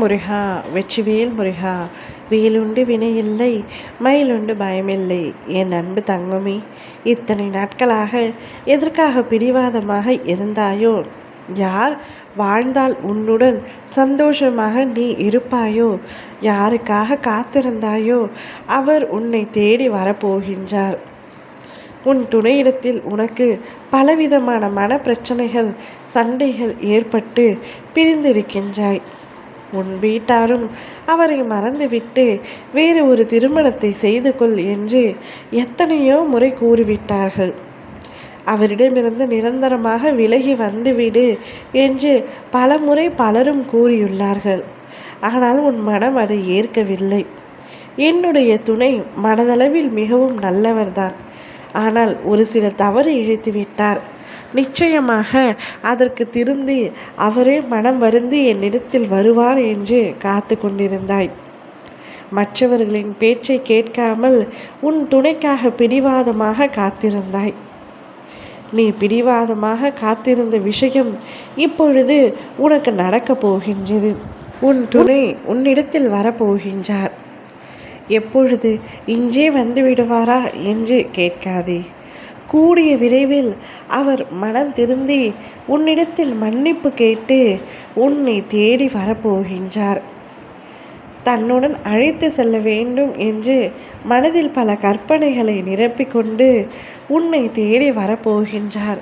முருகா வெற்றிவேல் முருகா வேலுண்டு வினையில்லை மயிலுண்டு பயமில்லை என் அன்பு தங்கமே இத்தனை நாட்களாக எதற்காக பிடிவாதமாக இருந்தாயோ? யார் வாழ்ந்தால் உன்னுடன் சந்தோஷமாக நீ இருப்பாயோ? யாருக்காக காத்திருந்தாயோ? அவர் உன்னை தேடி வரப்போகின்றார். உன் துணையிடத்தில் உனக்கு பலவிதமான மன பிரச்சனைகள் சண்டைகள் ஏற்பட்டு பிரிந்திருக்கின்றாய். உன் வீட்டாரும் அவரை மறந்துவிட்டு வேறு ஒரு திருமணத்தை செய்து கொள் என்று எத்தனையோ முறை கூறிவிட்டார்கள். அவரிடமிருந்து நிரந்தரமாக விலகி வந்துவிடு என்று பலமுறை பலரும் கூறியுள்ளார்கள். ஆனால் உன் மனம் அதை ஏற்கவில்லை. என்னுடைய துணை மனதளவில் மிகவும் நல்லவர்தான். ஆனால் ஒரு சில தவறு இழைத்து விட்டார். நிச்சயமாக அதற்கு திருந்தி அவரே மனம் வருந்தி என்னிடத்தில் வருவார் என்று காத்து கொண்டிருந்தாய். மற்றவர்களின் பேச்சை கேட்காமல் உன் துணைக்காக பிடிவாதமாக காத்திருந்தாய். நீ பிடிவாதமாக காத்திருந்த விஷயம் இப்பொழுது உனக்கு நடக்கப் போகின்றது. உன் துணை உன்னிடத்தில் வரப்போகின்றார் எப்பொழுது இன்றே வந்து விடுவாரா என்று கேட்காதே. கூடிய விரைவில் அவர் மனம் திருந்தி உன்னிடத்தில் மன்னிப்பு கேட்டு உன்னை தேடி வரப்போகின்றார். தன்னுடன் அழைத்து செல்ல வேண்டும் என்று மனதில் பல கற்பனைகளை நிரப்பிக்கொண்டு உன்னை தேடி வரப்போகின்றார்.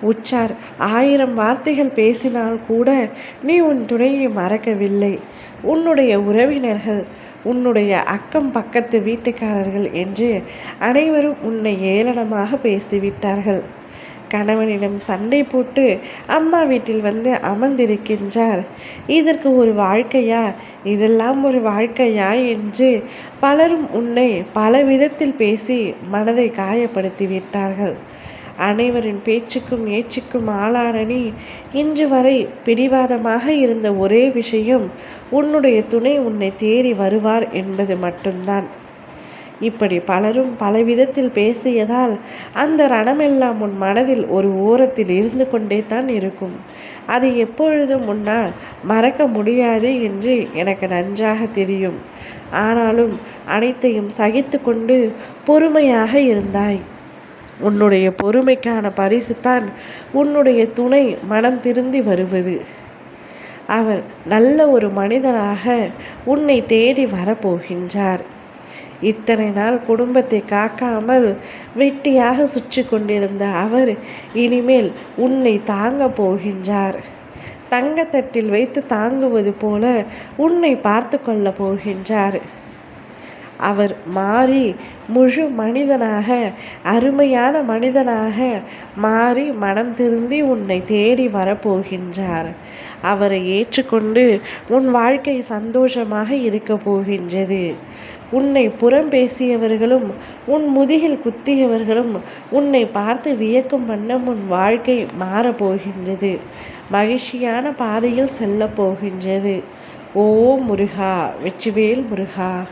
உச்சார் ஆயிரம் வார்த்தைகள் பேசினால் கூட நீ உன் துணையை மறக்கவில்லை. உன்னுடைய உறவினர்கள் உன்னுடைய அக்கம் பக்கத்து வீட்டுக்காரர்கள் என்று அனைவரும் உன்னை ஏளனமாக பேசிவிட்டார்கள். கணவனிடம் சண்டை போட்டு அம்மா வீட்டில் வந்து அமர்ந்திருக்கின்றார். இதற்கு ஒரு வாழ்க்கையா? இதெல்லாம் ஒரு வாழ்க்கையா? என்று பலரும் உன்னை பல விதத்தில் பேசி மனதை காயப்படுத்தி விட்டார்கள் அனைவரின் பேச்சுக்கும் ஏச்சுக்கும் ஆளான இன்று வரை பிடிவாதமாக இருந்த ஒரே விஷயம் உன்னுடைய துணை உன்னை தேடி வருவார் என்பது மட்டும்தான். இப்படி பலரும் பலவிதத்தில் பேசியதால் அந்த ரணமெல்லாம் உன் மனதில் ஒரு ஓரத்தில் இருந்து கொண்டே தான் இருக்கும். அது எப்பொழுதும் முன்னால் மறக்க முடியாது என்று எனக்கு நன்றாக தெரியும். ஆனாலும் அனைத்தையும் சகித்து கொண்டு பொறுமையாக இருந்தாய். உன்னுடைய பொறுமைக்கான பரிசு தான் உன்னுடைய துணை மனம் திருந்தி வருவது. அவர் நல்ல ஒரு மனிதராக உன்னை தேடி வரப்போகின்றார். இத்தனை நாள் குடும்பத்தை காக்காமல் வெட்டியாக சுற்றி கொண்டிருந்த அவர் இனிமேல் உன்னை தாங்க போகின்றார். தங்கத்தட்டில் வைத்து தாங்குவது போல உன்னை பார்த்து கொள்ள போகின்றார். அவர் மாறி முழு மனிதனாக அருமையான மனிதனாக மாறி மனம் திருந்தி உன்னை தேடி வரப்போகின்றார். அவரை ஏற்றுக்கொண்டு உன் வாழ்க்கை சந்தோஷமாக இருக்க போகின்றது. உன்னை புறம் பேசியவர்களும் உன் முதுகில் குத்தியவர்களும் உன்னை பார்த்து வியக்கும் வண்ணம் உன் வாழ்க்கை மாறப்போகின்றது மகிழ்ச்சியான பாதையில் செல்ல போகின்றது. ஓ முருகா வெற்றிவேல் முருகா.